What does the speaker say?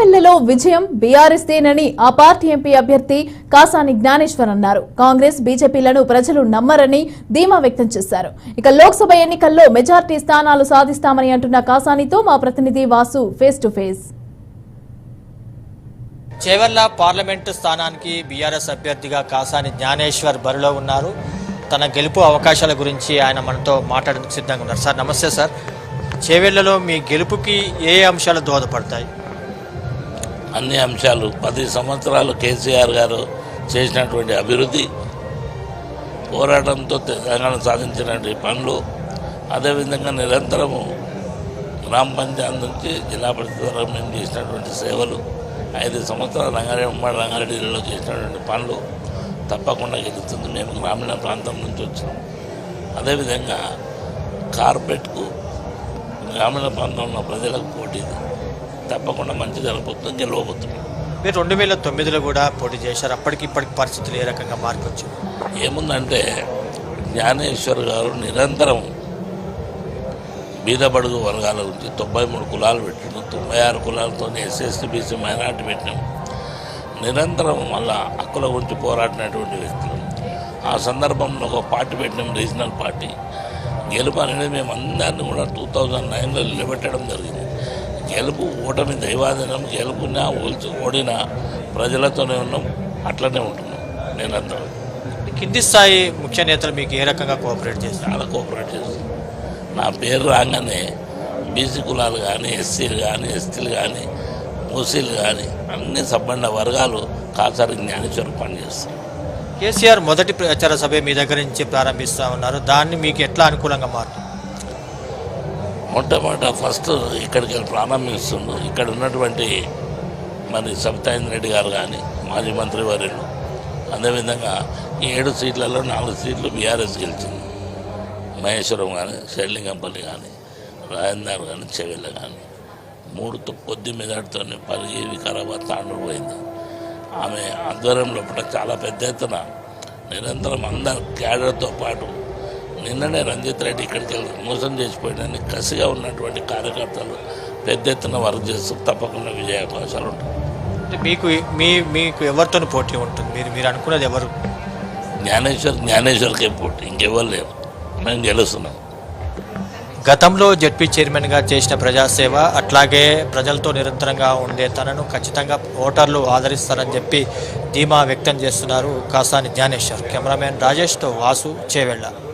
చేవెళ్ళలో విజయం బీఆర్ఎస్ దేనని ఆ party MP అభ్యర్థి కాసాని జ్ఞానేశ్వర్ అన్నారు. కాంగ్రెస్ బీజేపీలను ప్రజలు నమ్మరని ధీమా వ్యక్తం చేశారు. ఇక లోక్సభ ఎన్నికల్లో మెజార్టీ స్థానాలు సాధిస్తామని అంటున్న కాసానితో మా ప్రతినిధి Vasu face to face. Chevella parliament స్థానానికి బీఆర్ఎస్ అభ్యర్థిగా కాసాని జ్ఞానేశ్వర్ బరిలో ఉన్నారు. తన గెలుపు అవకాశాల గురించి ఆయన మనతో మాట్లాడేందుకు సిద్ధంగా ఉన్నారు. సార్ నమస్తే సార్. చేవెళ్ళలో మీ గెలుపుకి ఏ అంశాలు దోహదపడతాయి? అన్ని అంశాలు. పది సంవత్సరాలు కేసీఆర్ గారు చేసినటువంటి అభివృద్ధి పోరాటంతో తెలంగాణ సాధించినటువంటి పనులు అదేవిధంగా నిరంతరము గ్రామ పంచాయతీ నుంచి జిల్లా పరిషత్ వరకు మేము చేసినటువంటి సేవలు ఐదు సంవత్సరాలు రంగారెడ్డి ఉమ్మడి రంగారెడ్డి జిల్లాలో చేసినటువంటి పనులు తప్పకుండా గెలుస్తుంది. మేము గ్రామీణ ప్రాంతం నుంచి వచ్చినాం. అదేవిధంగా కార్పెట్కు గ్రామీణ ప్రాంతంలో ప్రజలకు పోటీ తప్పకుండా మంచి జరగబోతుంది గెలవబోతుంది. మీరు రెండు వేల తొమ్మిదిలో కూడా పోటీ చేశారు. అప్పటికి ఇప్పటికి పరిస్థితులు ఏ రకంగా మార్పొచ్చు ఏముందంటే జ్ఞానేశ్వర్ గారు నిరంతరం బీదబడుగు వర్గాల గురించి తొంభై మూడు కులాలు పెట్టినాం తొంభై ఆరు కులాలతో ఎస్ఎస్టీ బీసీ మైనార్టీ పెట్టినాం. నిరంతరం మళ్ళా హక్కుల గురించి పోరాడినటువంటి వ్యక్తులు. ఆ సందర్భంలో ఒక పార్టీ పెట్టినాం రీజనల్ పార్టీ. గెలుపు అనేది మేము అందరినీ కూడా టూ థౌజండ్ నైన్లో నిలబెట్టడం జరిగింది. గెలుపు ఓటమి దైవాధీనం గెలుపునా ఓల్చి ఓడినా ప్రజలతోనే ఉన్నాం అట్లనే ఉంటున్నాం. నిరంతరం కింది స్థాయి ముఖ్య నేతలు మీకు ఏ రకంగా కోఆపరేట్ చేస్తారు? చాలా కోఆపరేట్ చేస్తుంది నా పేరు రాగానే బీసీ కులాలు కానీ ఎస్సీలు కానీ ఎస్టీలు కానీ ఓసీలు కానీ అన్ని సబ్బండ వర్గాలు కాసారి జ్ఞానేశ్వరం పనిచేస్తాయి కేసీఆర్ మొదటి ప్రచార సభ మీ దగ్గర నుంచి ప్రారంభిస్తూ ఉన్నారు. దాన్ని మీకు ఎట్లా అనుకూలంగా మారుతుంది? మొట్టమొదట ఫస్ట్ ఇక్కడికి ప్రారంభిస్తుంది. ఇక్కడ ఉన్నటువంటి మరి సబితాయింద్ర రెడ్డి గారు కానీ మాజీ మంత్రి వర్యులు అదేవిధంగా ఈ ఏడు సీట్లలో నాలుగు సీట్లు బీఆర్ఎస్ గెలిచింది. మహేశ్వరం కానీ షెడ్లింగంపల్లి కానీ రాజేందర్ కానీ చెవెళ్ళ కానీ. మూడుతో కొద్ది మెదడుతో పరిగి వికారాబాద్ తాండూరు పోయింది. ఆమె ఆధ్వర్యంలో పూట చాలా పెద్ద ఎత్తున నిరంతరం అందరు క్యాడర్తో పాటు నిన్ననే రంజిత్ రెడ్డి ఇక్కడికి వెళ్ళి మోసం చేసిపోయినని కసిగా ఉన్నటువంటి కార్యకర్తలు పెద్ద ఎత్తున వర్క్ చేస్తూ తప్పకుండా విజయ అవకాశాలు ఉంటాయి. మీకు మీ మీకు ఎవరితో పోటీ ఉంటుంది? మీరు మీరు అనుకున్నది ఎవరు? జ్ఞానేశ్వర్ జ్ఞానేశ్వర్కే పోటీ. ఇంకెవ్వరు లేరు. మేము గెలుస్తున్నాం. గతంలో జడ్పీ చైర్మన్గా చేసిన ప్రజాసేవ అట్లాగే ప్రజలతో నిరంతరంగా ఉండే తనను ఖచ్చితంగా ఓటర్లు ఆదరిస్తారని చెప్పి ధీమా వ్యక్తం చేస్తున్నారు కాసాని జ్ఞానేశ్వర్. కెమెరామెన్ రాజేష్తో వాసు చేవెళ్ళ.